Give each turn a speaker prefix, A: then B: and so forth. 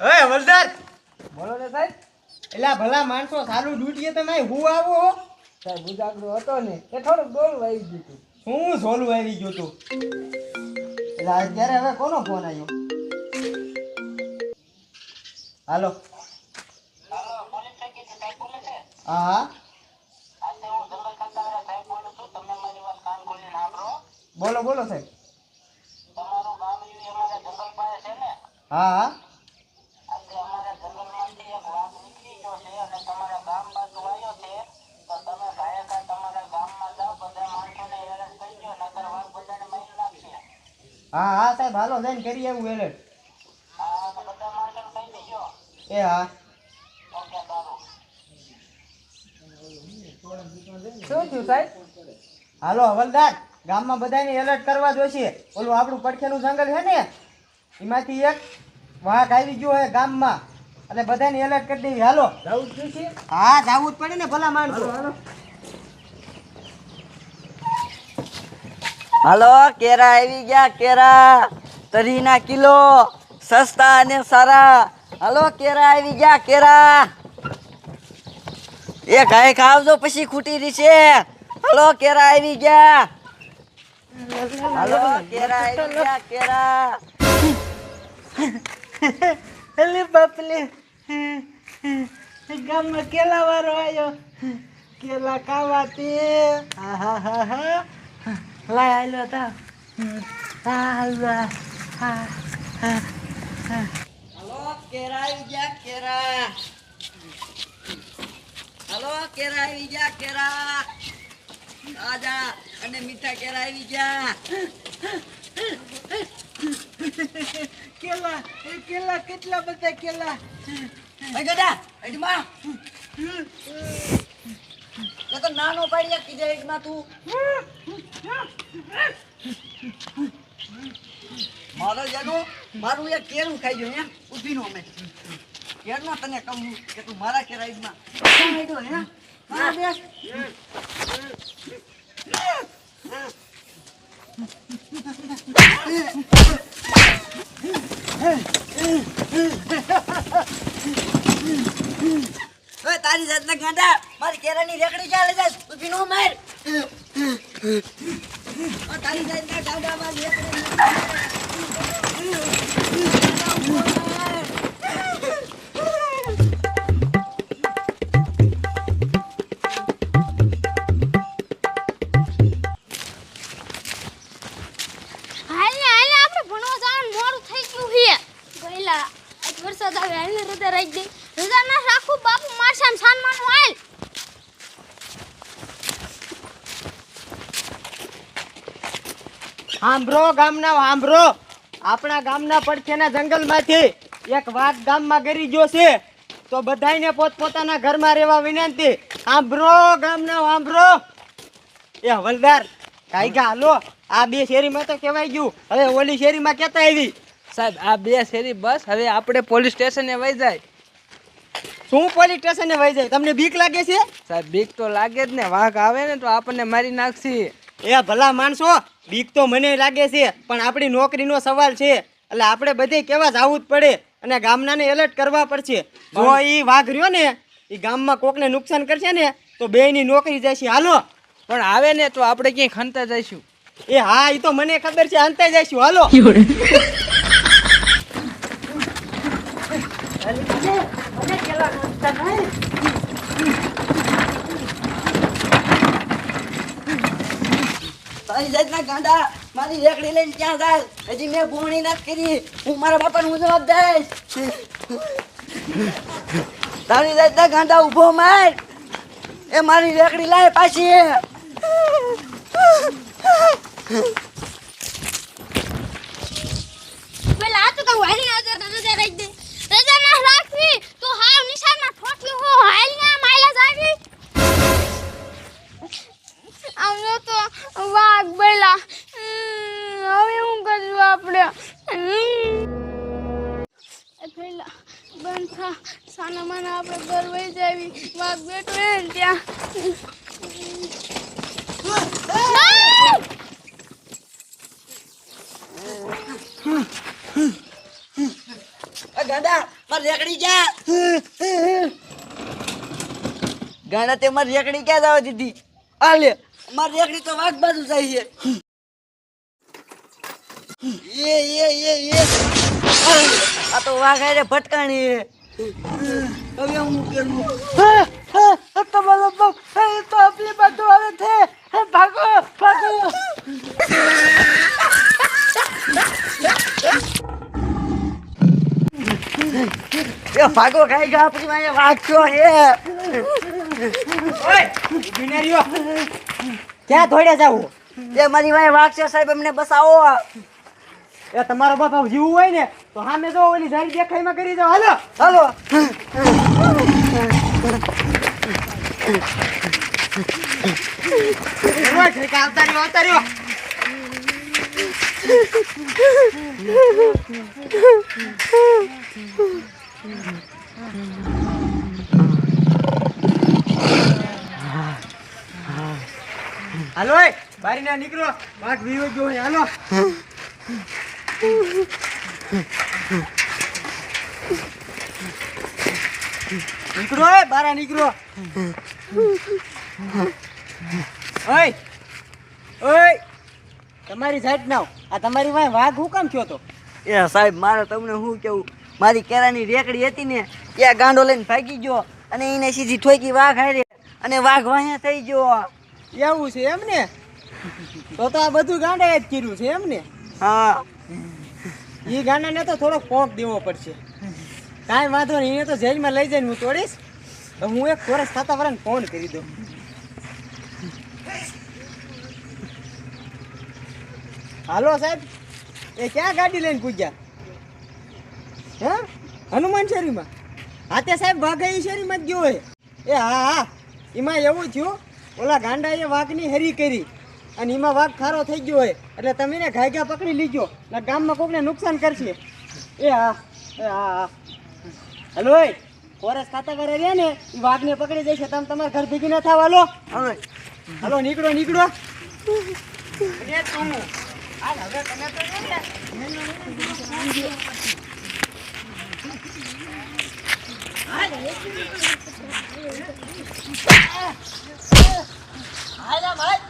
A: ઓય વલદાર
B: બોલો ને સાહેબ.
A: એલા ભલા માણસો સારું ડૂટીએ તમે હું આવો હો?
B: સાહેબ ઉજાગરો હતો ને એ થોડુંક ડોળું આવી ગયું હતું.
A: શું ઝોલું આવી ગયું હતું. એટલે અત્યારે હવે કોનો ફોન આવ્યો? હાલો. હા. હા બોલો બોલો સાહેબ. હા હા. હા હા સાહેબ હાલો જઈને કરી એવું એલર્ટ એ હા.
B: શું થયું સાહેબ?
A: હાલો હવલદાર ગામમાં બધાને એલર્ટ કરવા જોઈશે ઓલું આપણું પડખેલું જંગલ છે ને એમાંથી એક વાઘ આવી ગયો છે ગામમાં. અને બધાને એલર્ટ કરી દેવી. હાલો.
B: જવું જ
A: હા જાવું જ પડે ને ભલા માણસો.
C: હાલો. કેરા આવી ગયા, કેરા. તરીના કિલો, સસ્તા અને સારા. હાલો, કેરા આવી ગયા, કેરા. એ ગાય ખાવજો, પછી ખૂટી રહી હાલો, કેરા આવી ગયા. હાલો, કેરા આવી ગયા, કેરા.
B: અલે બાપલે. ગામમાં કેલા વાળો આવ્યો કેલા ખાવાથી. તે હા હા હા હા લાય આલો તા હાલો હા
C: હાલો કેરા આવી ગયા કેરા હલો કેરા આવી ગયા કેરા તાજા અને મીઠા કેરા આવી ગયા
B: કેલા એ કેલા કેટલા બધા કેલા
C: ગડા એડમાં એ તો નાનો પાડ્યા કીધા એકમાં તું મારો જાડો મારું એક કેરું ખાઈ ગયો હે ઊભી નો અમે. કેરનો તને કહું કે તું મારા કેરા એડમાં હેડો હે? હા બેસ તારી જાતના ગાંડા મારી કેરાની રેકડી ચાલે જાય ઊભી નો માર તારી
A: સાંભળો ગામના સાંભળો આપણા ગામના પડખેના જંગલમાંથી એક વાઘ ગામમાં ગરી ગયો છે. તો બધાયને પોતપોતાના ઘરમાં રહેવા વિનંતી. સાંભળો ગામના સાંભળો એ હવલદાર કાઈ ગા હાલો. આ બે શેરીમાં તો કહેવાય ગયું. હવે ઓલી શેરીમાં કેતા આવી?
B: સાહેબ આ બે શેરી બસ. હવે આપણે પોલીસ સ્ટેશને વહી જાય.
A: શું પોલીસ સ્ટેશને વહી જાય? તમને બીક લાગે છે?
B: સાહેબ બીક તો લાગે જ ને. વાઘ આવે ને તો આપણને મારી નાખશી.
A: એ ભલા માણસો બીક તો મને લાગે છે પણ આપણી નોકરીનો સવાલ છે એટલે આપણે બધે કેવા જવું જ પડે અને ગામનાને એલર્ટ કરવા પડશે જો એ વાઘ રહ્યો ને એ ગામમાં કોકને નુકસાન કરશે ને તો બેયની નોકરી જશે હાલો
B: પણ આવે ને તો આપણે ક્યાંય ખનતા જઈશું
A: એ હા એ તો મને ખબર છે અંતે જઈશું હાલો
C: તારી જાતના ગાંડા મારી રેકડી લઈને ક્યાં જાય? હજી મેં ભૂણી નથી કરી. હું મારા બાપાને હું જવાબ દઈશ? તારી જાતના ગાંડા ઊભો માર. એ મારી રેકડી લાય પાછી.
D: કરવું બંધ થા સાના
C: ગાંડા તે મારી રેકડી ક્યાં જવા દીધી? આ લે, મારી રેકડી તો વાઘ બાજુ જાય એ એ એ એ. આ તો વાઘ આરે ભટકાણી હવે હું કરું
B: તમારો બાપ એ તો આપણી બાજુ આવે છે. ભાગો ભાગો.
C: એ ભાગો ખાઈ ગયા આપણી માએ વાંચ્યો હે.
A: ઓય ઊભી ક્યાં દોડ્યા જાવું
C: એ મારી વાય વાઘ છે સાહેબ અમને બસાવો.
A: એ તમારો બાપ જીવું હોય ને, તો સામે જો ઓલી જારી દેખાઈમાં કરી દો. હાલો.
C: હાલો.
A: ઓય ઠેકા આવતા રહ્યો આવતા રહ્યો? હાલો બારી ના નીકળો. વાઘ વિયો જો હાલો. નીકળો બારા નીકળો. ઓય ઓય તમારી સાઈડ ના આ તમારી વાય વાઘ હું કામ થયો તો
C: એ સાહેબ મારે તમને શું કેવું? મારી કેરાની રેકડી હતી ને એ ગાંડો લઈને ભાગી ગયો અને એને સીધી ઠોકી વાઘ હારે અને વાઘ વાયા થઈ ગયો.
A: એવું છે એમ ને? તો તો આ બધું ગાંડા જ કર્યું છે એમ ને?
C: હા.
A: એ ગાંડાને તો થોડોક પોક દેવો પડશે. કાંઈ વાંધો નહીં, એને તો જેલમાં લઈ જઈને હું તોડીશ. તો હું એક વર્ષ થતા વરાને ફોન કરી દઉં. હાલો સાહેબ, એ ક્યાં ગાડી લઈને પૂજ્યા? હે? હનુમાન શેરીમાં? હા તે સાહેબ વાઘા એ શેરીમાં જ ગયો હોય. એ હા હા. એમાં એવું થયું, ઓલા ગાંડાએ વાઘની હરી કરી. અને એમાં વાઘ ખારો થઈ ગયો હોય એટલે તમે ને ઘાયગા પકડી લીજો. એટલે ગામમાં કોકને નુકસાન કરશે. એ હા એ હા હલો ફોરેસ્ટ ખાતા કરે રહ્યા ને એ વાઘને પકડી જશે તમે તમારા ઘર ભેગી ન થવા લો
C: હવે
A: હાલો નીકળો નીકળો. એ તું હાલ હવે તમે તો છે ને હાલ. ભાઈ